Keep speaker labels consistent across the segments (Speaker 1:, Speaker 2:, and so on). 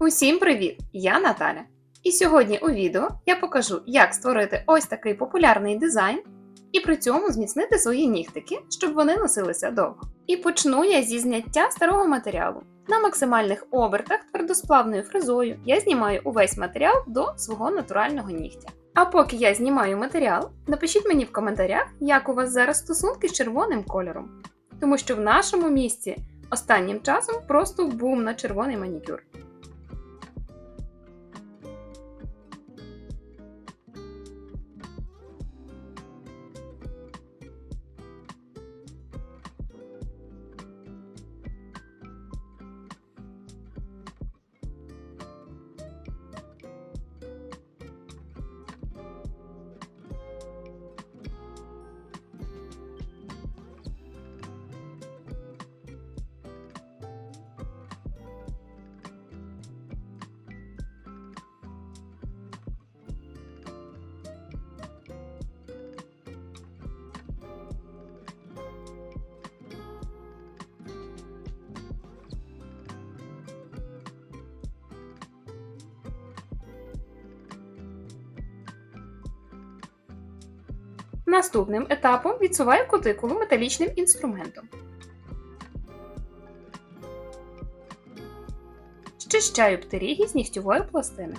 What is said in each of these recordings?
Speaker 1: Усім привіт! Я Наталя. І сьогодні у відео я покажу, як створити ось такий популярний дизайн і при цьому зміцнити свої нігтики, щоб вони носилися довго. І почну я зі зняття старого матеріалу. На максимальних обертах твердосплавною фрезою я знімаю увесь матеріал до свого натурального нігтя. А поки я знімаю матеріал, напишіть мені в коментарях, як у вас зараз стосунки з червоним кольором. Тому що в нашому місті останнім часом просто бум на червоний манікюр. Наступним етапом відсуваю кутикулу металічним інструментом. Щищаю птеріги з нігтєвої пластини.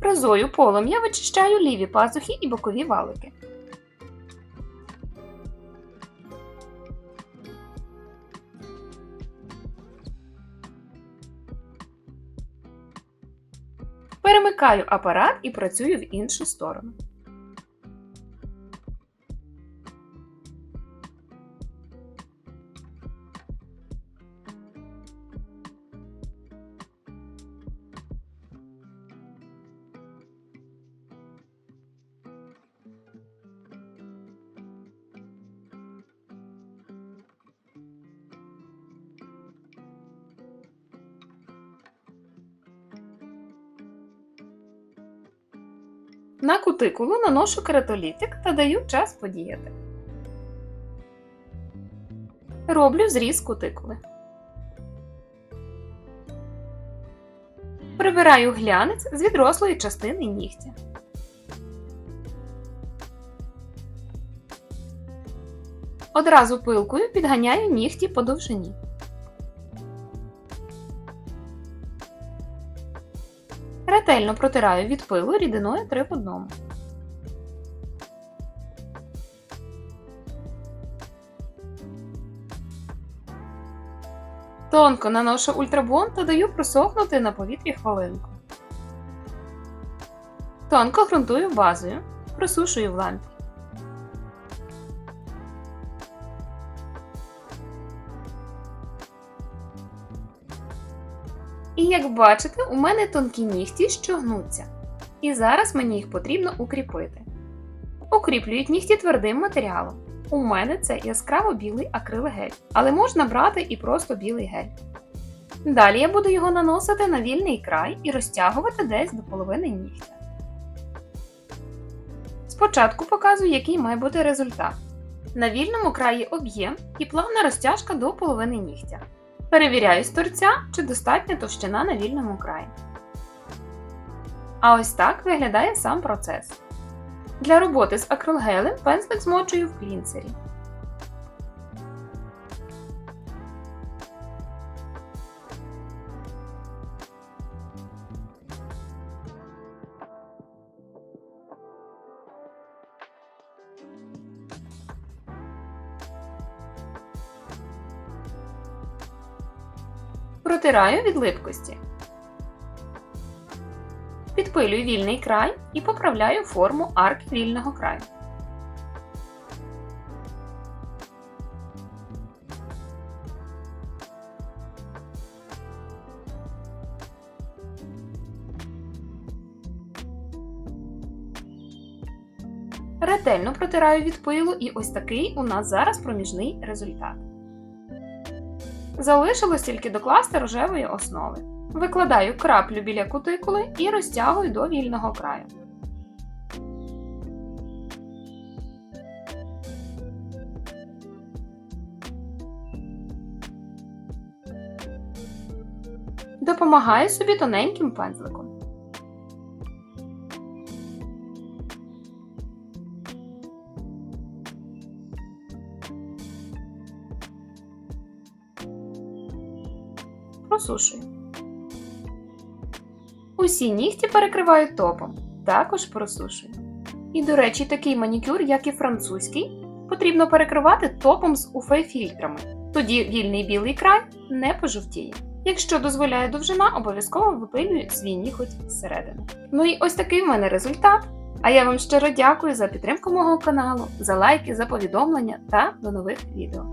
Speaker 1: Фрезою полум'я вичищаю ліві пазухи і бокові валики. Перемикаю апарат і працюю в іншу сторону. На кутикулу наношу кератолітик та даю час подіяти. Роблю зріз кутикули. Прибираю глянець з відрослої частини нігтя. Одразу пилкою підганяю нігті по довжині. Ретельно протираю від пилу рідиною 3 в 1. Тонко наношу ультрабон та даю просохнути на повітрі хвилинку. Тонко грунтую базою, просушую в лампі. І як бачите, у мене тонкі нігті, що гнуться. І зараз мені їх потрібно укріпити. Укріплюють нігті твердим матеріалом. У мене це яскраво білий акрилгель, але можна брати і просто білий гель. Далі я буду його наносити на вільний край і розтягувати десь до половини нігтя. Спочатку показую, який має бути результат. На вільному краї об'єм і плавна розтяжка до половини нігтя. Перевіряю з торця, чи достатня товщина на вільному краї. А ось так виглядає сам процес. Для роботи з акрилгелем пензлик змочую в клінцері. Протираю від липкості. Підпилюю вільний край і поправляю форму арки вільного краю. Ретельно протираю від пилу і ось такий у нас зараз проміжний результат. Залишилось тільки докласти рожевої основи. Викладаю краплю біля кутикули і розтягую до вільного краю. Допомагаю собі тоненьким пензликом. Просушую. Усі нігті перекриваю топом, також просушую. І, до речі, такий манікюр, як і французький, потрібно перекривати топом з UV-фільтрами. Тоді вільний білий край не пожовтіє. Якщо дозволяє довжина, обов'язково випилюю свій ніготь зсередини. Ну і ось такий в мене результат. А я вам щиро дякую за підтримку мого каналу, за лайки, за повідомлення та до нових відео.